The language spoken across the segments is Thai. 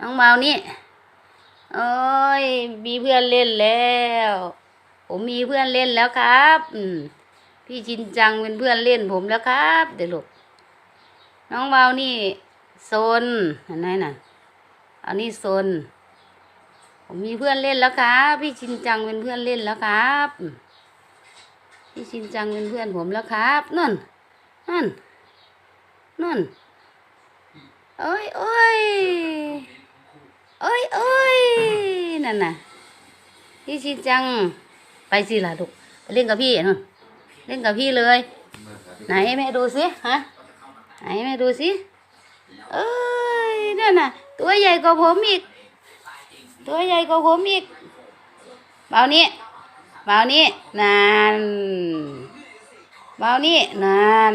น้องเมานี่โอ้ยมีเพื่อนเล่นแล้ว ผมมีเพื่อนเล่นแล้วครับ อืมพี่ชินจังเป็นเพื่อนเล่นผมแล้วครับ เดี๋ยวลูกน้องเมานี่โซนเห็นไหน่ะอันนี้โซนผมมีเพื่อนเล่นแล้วครับพี่ชินจังเป็นเพื่อนเล่นแล้วครับพี่ชินจังเป็นเพื่อนผมแล้วครับนั่นนั่นนั่นเอ้ยเอ้ยเอ้ยเอ้ย นั่นน่ะ พี่ชินจัง ไปสิล่ะลูกไปเล่นกับพี่นู่นเล่นกับพี่เลย ไหนแม่ดูสิฮะไหนแม่ดูสิเอ้ยนั่นน่ะ ตัวใหญ่กว่าผมอีก ตัวใหญ่กว่าผมอีกเบานี้เบานี้นั่นเบานี้นั่น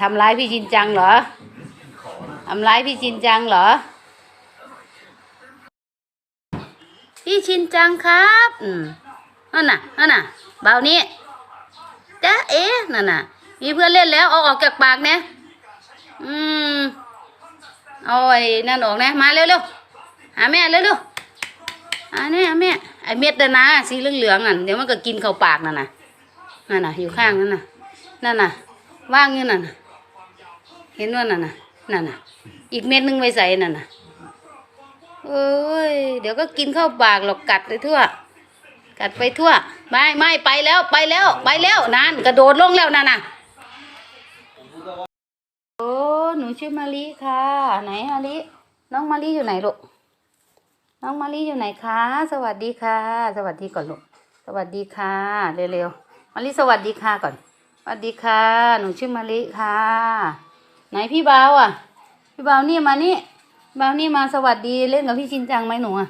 ทำร้ายพี่ชินจังเหรอทำร้ายพี่ชินจังเหรอ พี่ชินจังครับ อืมนั่นน่ะนั่นน่ะเบานี้จ๊ะเอ๊ะนั่นน่ะ มีเพื่อนเล่นแล้วเอาออกจากปากเนี่ยอืมเอาไอ้นั่นออกนะ มาเร็วเร็วๆหาแม่เร็วเร็วๆอันนี้แม่ไอ้เม็ดน่ะนะสีเหลืองๆอะเดี๋ยวมันก็กินเข้าปากนั่นน่ะนั่นน่ะอยู่ข้างนั่นน่ะนั่นน่ะ ว่างอยู่นั่นน่ะเห็นว่านั่นน่ะนั่นน่ะ อีกเม็ดนึงไว้ใส่นั่นน่ะ เอ้ย เดี๋ยวก็กินเข้าปากหรอกกัดไปทั่ว กัดไปทั่ว ไม่ไม่ไปแล้วไปแล้วไปแล้วนั่นกระโดดลงแล้วนั่นน่ะโอ้หนูชื่อมาลิค่ะ ไหนมาลิน้องมาลิอยู่ไหนลูกน้องมาลิอยู่ไหนคะ สวัสดีค่ะ สวัสดีก่อนลูกสวัสดีค่ะ เร็วๆมาลิสวัสดีค่ะก่อนสวัสดีค่ะ หนูชื่อมาลิค่ะ ไหนพี่เบาอะ พี่เบานี่มานี่ บานี่มาสวัสดีเล่นกับพี่ชินจังไหมหนูอะ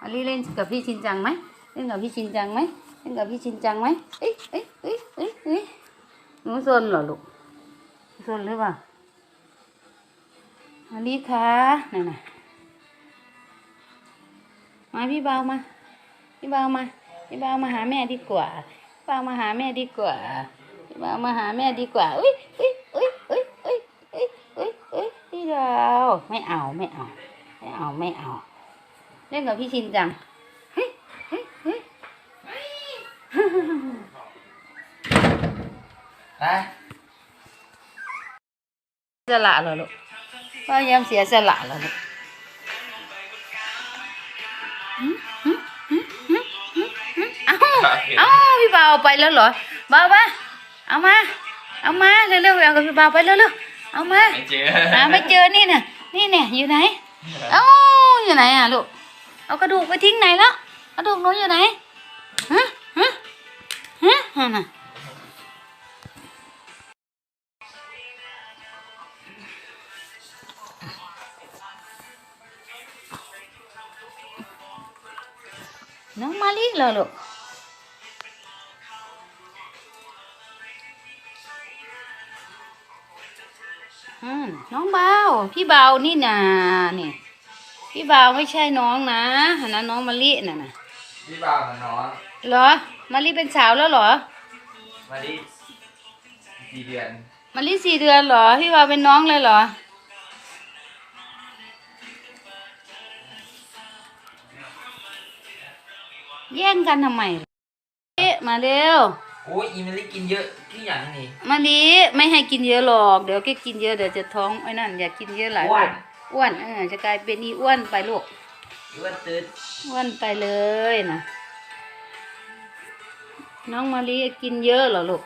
มาลิเล่นกับพี่ชินจังไหมเล่นกับพี่ชินจังไหมเล่นกับพี่ชินจังไหมเอ้ยเอ้ยเอ้ยเอ้ยเอ้ยหนูซนเหรอลูกซนหรือเปล่ามาลีคะนั่นน่ะมาพี่เบามา พี่เบามา พี่เบามาหาแม่ดีกว่าพี่เบามาหาแม่ดีกว่าพี่เบามาหาแม่ดีกว่าอุ้ยอุ้ยอุ้ยอุ้ยอุ้ยอุ้ยอุ้ย อุ้ยพี่ดาวไม่เอาไม่เอา ไม่เอาไม่เอา เล่นกับพี่ชินจัง เฮ้ยเฮ้ยเฮ้ยไปสละเหรอลูกพ่อยามเสียสละเหรอลูกหืมหืมหืมหืมหืมหืมเอ้าเอ้าพี่บ่าวเอาไปแล้วเหรอบ่าวมาเอามา เอามาเร็วๆเอากับพี่บ่าวไปเร็วๆ เอามาไม่เจอหาไม่เจอนี่น่ะ นี่เนี่ยอยู่ไหน เอ้าอยู่ไหนอะลูก เอากระดูกไปทิ้งไหนแล้ว กระดูกหนูอยู่ไหนฮะฮะฮะฮะน่ะน้องมาลิเหรอลูก น้องเบาพี่เบานี่นานี่พี่เบาไม่ใช่น้องนะอันนั้นน้องมะลิน่ะนะพี่บ่าวกับน้องเหรอมะลิเป็นสาวแล้วเหรอมาดิกี่เดือนมะลิสี่เดือนเหรอ พี่เบาเป็นน้องเลยเหรอแย่งกันทำไมเอ๊ะมาเร็ว โอ้ยอีมิลี่กินเยอะที่อย่างนี้มาลีไม่ให้กินเยอะหรอกเดี๋ยวแกกินเยอะเดี๋ยวจะท้องไอ้นั่นอย่ากินเยอะหลายอ้วนอ้วนเออจะกลายเป็นอีอ้วนไปลูกอ้วนตืดอ้วนไปเลยนะน้องมาลีกินเยอะเหรอลูก